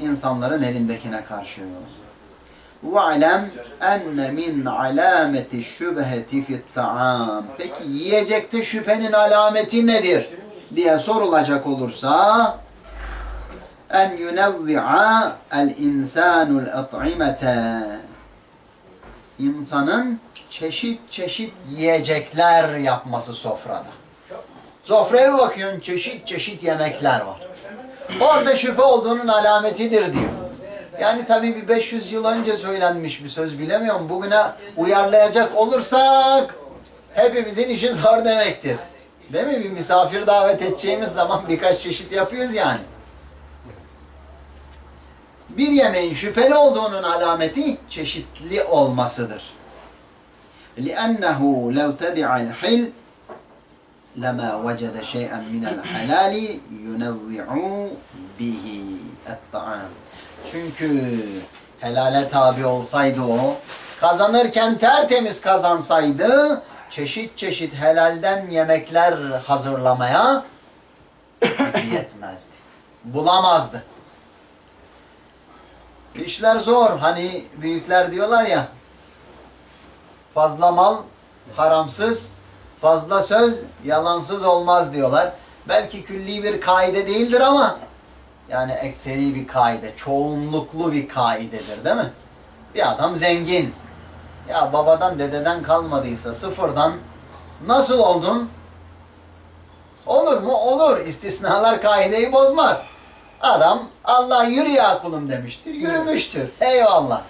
insanların elindekine karşı. وَعْلَمْ اَنَّ مِنْ عَلَامَةِ الشُّبْهَةِ فِي الطَّعَامِ Peki yiyecekte şüphenin alameti nedir? diye sorulacak olursa en yunevvi'a el insanul at'imete insanın çeşit çeşit yiyecekler yapması sofrada. Sofraya bir bakıyorsun çeşit çeşit yemekler var. Orada şüphe olduğunun alametidir diyor. Yani tabii bir 500 yıl önce söylenmiş bir söz bilemiyorum. Bugüne uyarlayacak olursak hepimizin işi zor demektir. Değil mi? Bir misafir davet edeceğimiz zaman birkaç çeşit yapıyoruz yani. Bir yemeğin şüpheli olduğunun alameti çeşitli olmasıdır. لِأَنَّهُ لَوْ تَبِعَ الْحِلْ lema vecede şey'en minel halali yunevvi'u bihi et-ta'am. Çünkü helale tabi olsaydı o, kazanırken tertemiz kazansaydı, çeşit çeşit helalden yemekler hazırlamaya yetmezdi. Bulamazdı. İşler zor. Hani büyükler diyorlar ya, fazla mal haramsız fazla söz yalansız olmaz diyorlar. Belki külli bir kaide değildir ama yani ekseri bir kaide, çoğunluklu bir kaidedir değil mi? Bir adam zengin. Ya babadan dededen kalmadıysa sıfırdan nasıl oldun? Olur mu? Olur. İstisnalar kaideyi bozmaz. Adam Allah yürü ya kulum demiştir. Yürümüştür. Eyvallah.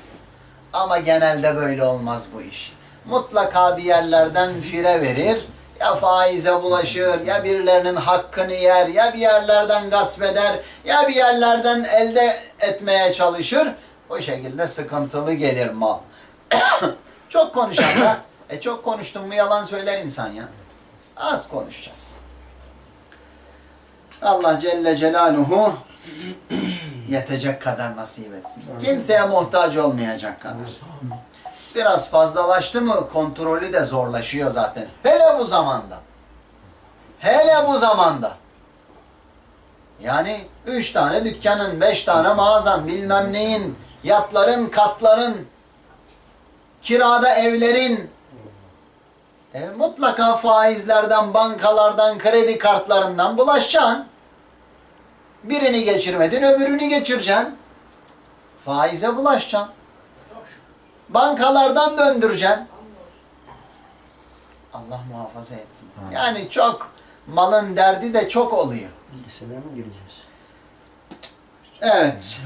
Ama genelde böyle olmaz bu iş. Mutlaka bir yerlerden fire verir. Ya faize bulaşır, ya birilerinin hakkını yer, ya bir yerlerden gasp eder, ya bir yerlerden elde etmeye çalışır. O şekilde sıkıntılı gelir mal. çok konuşan da, e çok konuştun mu yalan söyler insan ya. Az konuşacağız. Allah Celle Celaluhu yetecek kadar nasip etsin. Kimseye muhtaç olmayacak kadar. Biraz fazlalaştı mı kontrolü de zorlaşıyor zaten. Hele bu zamanda. Hele bu zamanda. Yani üç tane dükkanın, beş tane mağazan, bilmem neyin, yatların, katların, kirada evlerin, e, mutlaka faizlerden, bankalardan, kredi kartlarından bulaşacaksın. Birini geçirmedin, öbürünü geçireceksin. Faize bulaşacaksın. Bankalardan döndüreceksin. Allah muhafaza etsin. Yani çok malın derdi de çok oluyor. Liseye mi gireceğiz? Evet.